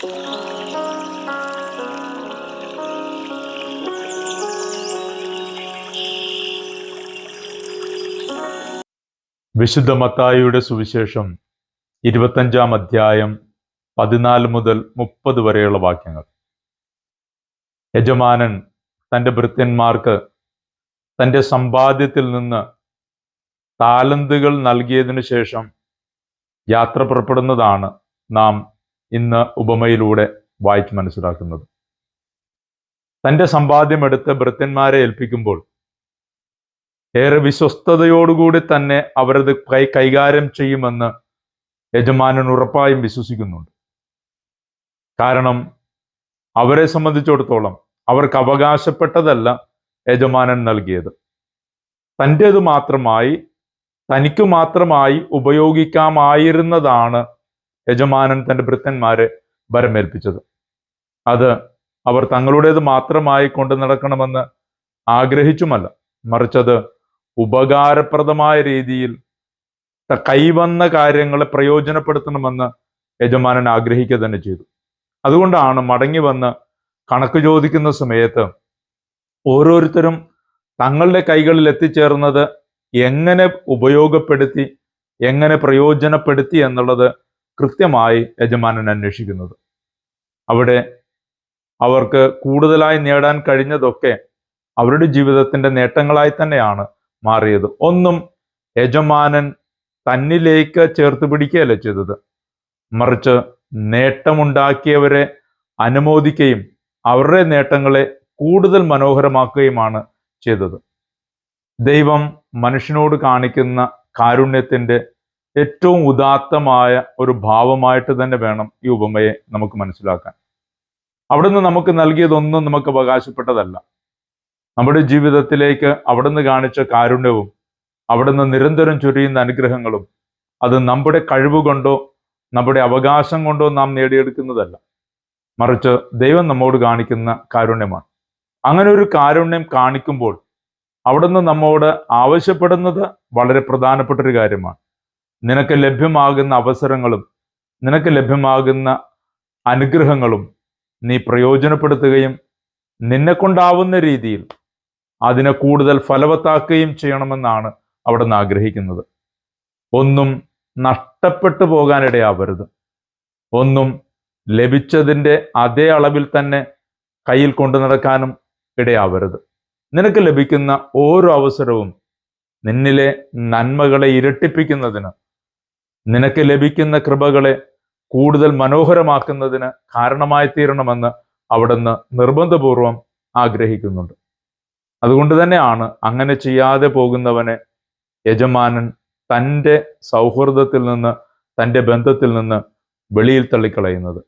വിശുദ്ധ മത്തായിയുടെ സുവിശേഷം ഇരുപത്തഞ്ചാം അധ്യായം പതിനാല് മുതൽ മുപ്പത് വരെയുള്ള വാക്യങ്ങൾ. യജമാനൻ തന്റെ ഭൃത്യന്മാർക്ക് തന്റെ സമ്പാദ്യത്തിൽ നിന്ന് താലന്തുകൾ നൽകിയതിനു ശേഷം യാത്ര പുറപ്പെടുന്നതാണ് നാം ഇന്ന് ഉപമയിലൂടെ വായിച്ച് മനസ്സിലാക്കുന്നത്. തന്റെ സമ്പാദ്യമെടുത്ത് ഭൃത്യന്മാരെ ഏൽപ്പിക്കുമ്പോൾ ഏറെ വിശ്വസ്തയോടുകൂടി തന്നെ അവരത് കൈ കൈകാര്യം ചെയ്യുമെന്ന് യജമാനൻ ഉറപ്പായും വിശ്വസിക്കുന്നുണ്ട്. കാരണം അവരെ സംബന്ധിച്ചിടത്തോളം അവർക്ക് അവകാശപ്പെട്ടതല്ല യജമാനൻ നൽകിയത്. തന്റേത് മാത്രമായി തനിക്ക് മാത്രമായി ഉപയോഗിക്കാമായിരുന്നതാണ് യജമാനൻ തന്റെ ഭൃത്യന്മാരെ വരമേൽപ്പിച്ചത് അത് അവർ തങ്ങളുടേത് മാത്രമായി കൊണ്ടു നടക്കണമെന്ന് ആഗ്രഹിച്ചുമല്ല. മറിച്ചത് ഉപകാരപ്രദമായ രീതിയിൽ കൈവന്ന കാര്യങ്ങളെ പ്രയോജനപ്പെടുത്തണമെന്ന് യജമാനൻ ആഗ്രഹിക്കുക തന്നെ ചെയ്തു. അതുകൊണ്ടാണ് മടങ്ങി വന്ന് കണക്ക് ചോദിക്കുന്ന സമയത്ത് ഓരോരുത്തരും തങ്ങളുടെ കൈകളിൽ എത്തിച്ചേർന്നത് എങ്ങനെ ഉപയോഗപ്പെടുത്തി എങ്ങനെ പ്രയോജനപ്പെടുത്തി എന്നുള്ളത് കൃത്യമായി യജമാനൻ അന്വേഷിക്കുന്നത്. അവിടെ അവർക്ക് കൂടുതലായി നേടാൻ കഴിഞ്ഞതൊക്കെ അവരുടെ ജീവിതത്തിന്റെ നേട്ടങ്ങളായി തന്നെയാണ് മാറിയത്. ഒന്നും യജമാനൻ തന്നിലേക്ക് ചേർത്ത് പിടിക്കുകയല്ല ചെയ്തത്. മറിച്ച് നേട്ടമുണ്ടാക്കിയവരെ അനുമോദിക്കുകയും അവരുടെ നേട്ടങ്ങളെ കൂടുതൽ മനോഹരമാക്കുകയുമാണ് ചെയ്തത്. ദൈവം മനുഷ്യനോട് കാണിക്കുന്ന കാരുണ്യത്തിന്റെ ഏറ്റവും ഉദാത്തമായ ഒരു ഭാവമായിട്ട് തന്നെ വേണം ഈ ഉപമയെ നമുക്ക് മനസ്സിലാക്കാൻ. അവിടുന്ന് നമുക്ക് നൽകിയതൊന്നും നമുക്ക് അവകാശപ്പെട്ടതല്ല. നമ്മുടെ ജീവിതത്തിലേക്ക് അവിടുന്ന് കാണിച്ച കാരുണ്യവും അവിടുന്ന് നിരന്തരം ചൊരിയുന്ന അനുഗ്രഹങ്ങളും അത് നമ്മുടെ കഴിവുകൊണ്ടോ നമ്മുടെ അവകാശം കൊണ്ടോ നാം നേടിയെടുക്കുന്നതല്ല. മറിച്ച് ദൈവം നമ്മോട് കാണിക്കുന്ന കാരുണ്യമാണ്. അങ്ങനെ ഒരു കാരുണ്യം കാണിക്കുമ്പോൾ അവിടുന്ന് നമ്മോട് ആവശ്യപ്പെടുന്നത് വളരെ പ്രധാനപ്പെട്ട ഒരു കാര്യമാണ്. നിനക്ക് ലഭ്യമാകുന്ന അവസരങ്ങളും നിനക്ക് ലഭ്യമാകുന്ന അനുഗ്രഹങ്ങളും നീ പ്രയോജനപ്പെടുത്തുകയും നിന്നെ കൊണ്ടാവുന്ന രീതിയിൽ അതിനെ കൂടുതൽ ഫലവത്താക്കുകയും ചെയ്യണമെന്നാണ് അവിടെ നിന്ന് ആഗ്രഹിക്കുന്നത്. ഒന്നും നഷ്ടപ്പെട്ടു പോകാനിടയാവരുത്. ഒന്നും ലഭിച്ചതിന്റെ അതേ അളവിൽ തന്നെ കയ്യിൽ കൊണ്ടു നടക്കാനും ഇടയാവരുത്. നിനക്ക് ലഭിക്കുന്ന ഓരോ അവസരവും നിന്നിലെ നന്മകളെ ഇരട്ടിപ്പിക്കുന്നതിന് നിനക്ക് ലഭിക്കുന്ന കൃപകളെ കൂടുതൽ മനോഹരമാക്കുന്നതിന് കാരണമായി തീരണമെന്ന് അവിടുന്ന് നിർബന്ധപൂർവം ആഗ്രഹിക്കുന്നുണ്ട്. അതുകൊണ്ട് തന്നെയാണ് അങ്ങനെ ചെയ്യാതെ പോകുന്നവനെ യജമാനൻ തന്റെ സൗഹൃദത്തിൽ നിന്ന് തന്റെ ബന്ധത്തിൽ നിന്ന് വെളിയിൽ തള്ളിക്കളയുന്നത്.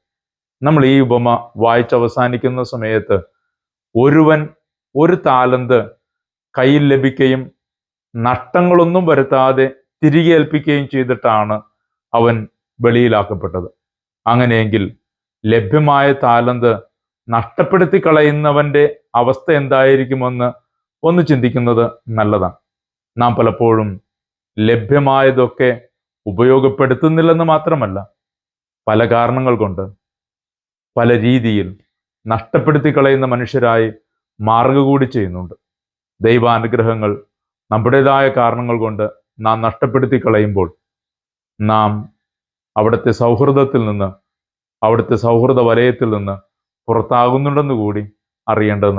നമ്മൾ ഈ ഉപമ വായിച്ച് അവസാനിക്കുന്ന സമയത്ത് ഒരുവൻ ഒരു താലന്ത് കയ്യിൽ ലഭിക്കുകയും നഷ്ടങ്ങളൊന്നും വരുത്താതെ തിരികെ ഏൽപ്പിക്കുകയും ചെയ്തിട്ടാണ് അവൻ വെളിയിലാക്കപ്പെട്ടത്. അങ്ങനെയെങ്കിൽ ലഭ്യമായ താലന്ത് നഷ്ടപ്പെടുത്തി കളയുന്നവന്റെ അവസ്ഥ എന്തായിരിക്കുമെന്ന് ഒന്ന് ചിന്തിക്കുന്നത് നല്ലതാണ്. നാം പലപ്പോഴും ലഭ്യമായതൊക്കെ ഉപയോഗപ്പെടുത്തുന്നില്ലെന്ന് മാത്രമല്ല പല കാരണങ്ങൾ കൊണ്ട് പല രീതിയിൽ നഷ്ടപ്പെടുത്തി കളയുന്ന മനുഷ്യരായി മാറുക കൂടി ചെയ്യുന്നുണ്ട്. ദൈവാനുഗ്രഹങ്ങൾ നമ്മുടേതായ കാരണങ്ങൾ കൊണ്ട് നാം നഷ്ടപ്പെടുത്തി കളയുമ്പോൾ നാം അവിടുത്തെ സൗഹൃദത്തിൽ നിന്ന് അവിടുത്തെ സൗഹൃദ വലയത്തിൽ നിന്ന് പുറത്താകുന്നുണ്ടെന്ന് കൂടി അറിയേണ്ടത്